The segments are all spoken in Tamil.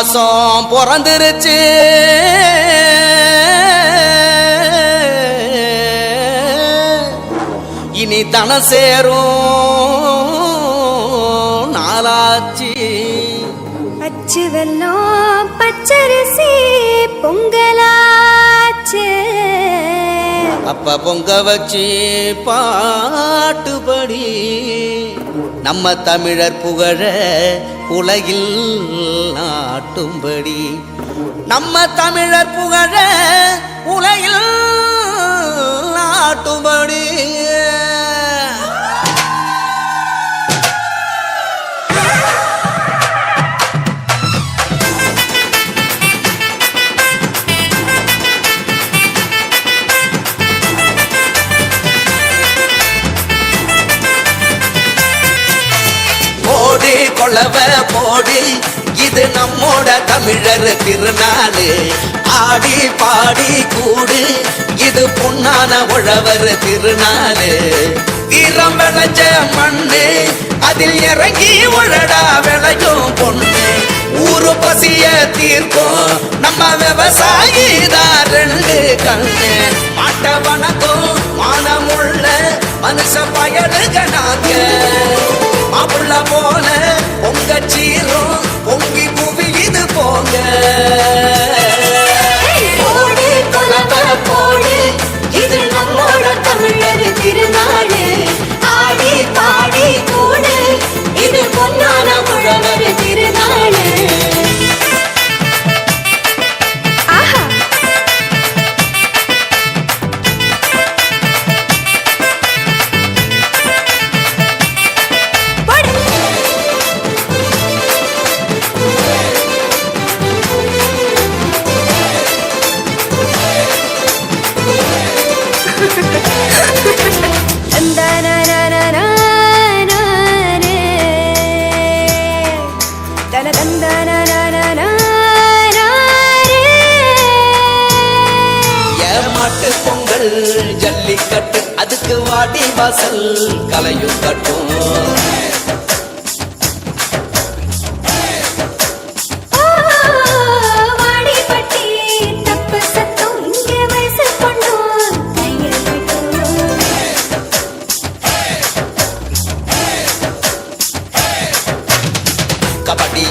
மாசம் பிறந்துருச்சு. இனி தன சேரும் நாளாச்சு. அச்சு வெல்லம் பச்சரிசி பொங்கலாச்சு. அப்ப பொங்க வச்சு பாட்டுபடி நம்ம தமிழர் புகழ உலகில் நாட்டும்படி. நம்ம தமிழர் புகழ உலகில் நாட்டும்படி. புலவ கொள்ளவ போடி இது நம்மோட தமிழர் திருநாளு. ஆடி பாடி கூடு இது பொன்னான உழவர் திருநாளு. வீரம் விளைஞ்ச மண்ணு அதில் இறங்கி உழடா விளையும் பொண்ணு. ஊரு பசிய தீர்க்கும் நம்ம விவசாயி தான் ரெண்டு கண்ணு. பாட்ட வணக்கம் மானமுள்ள மனுஷ பயலுக நாங்க. மாப்பிள்ள போல உங்க சீரும் ஏமாட்டு பொங்கல் ஜல்லிக்கட்டு அதுக்கு வாடி வாசல் கலையும் கட்டும் கபடி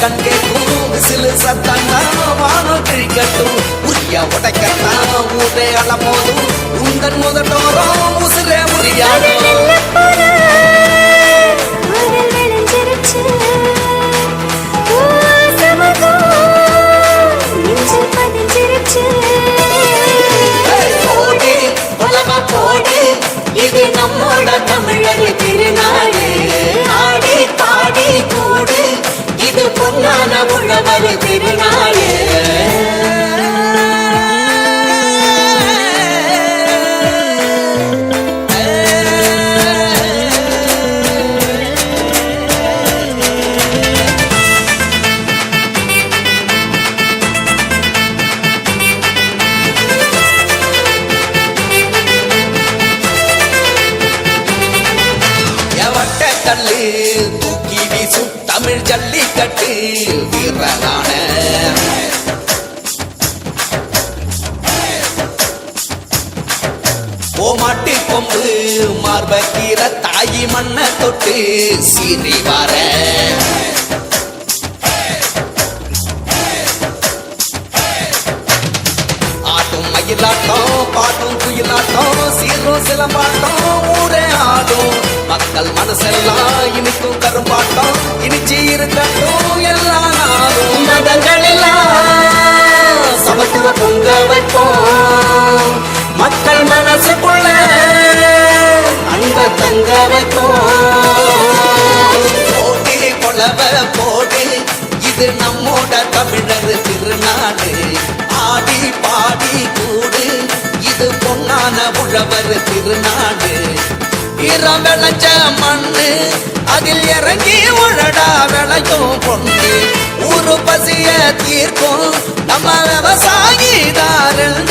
கண் கேட்கும். விசிலு சத்தம்னா வானம் கிழிக்கட்டும் உரிய உடைக்கட்டா ஊரே அளபோதும் உங்கள் முதட்டோரம் உசிரே முறியாடும் ஜல்லிக்கட்டு வீரரான ஓமாட்டி கொம்பு மார்பக்கீர தாயி மண்ண தொட்டு சீறி வர ஆட்டும் மயிலாட்டம் பாட்டும் குயிலாட்டம் சீரும் சிலம்பாட்டம். மக்கள் மனசெல்லாம் இனிக்கும் கரும்பாட்டம். இனிச்சு இருக்கட்டும் எல்லா நாளும் மதங்கள் எல்லாம் சமத்துவ பொங்க வைப்போம். மக்கள் மனசுக்குள்ள அன்ப தங்க வைப்போம். போட்டி கொலவ போட்டி இது நம்மோட தமிழர் திருநாடு. ஆடி பாடி கூடு. இது பொன்னான உழவர் திருநாடு. ஈரம் விளைச்ச மண்ணு. அதில் இறங்கி உழடா விளையும் பொண்ணு. ஊரு பசிய தீர்க்கும். நம்ம விவசாயி தான்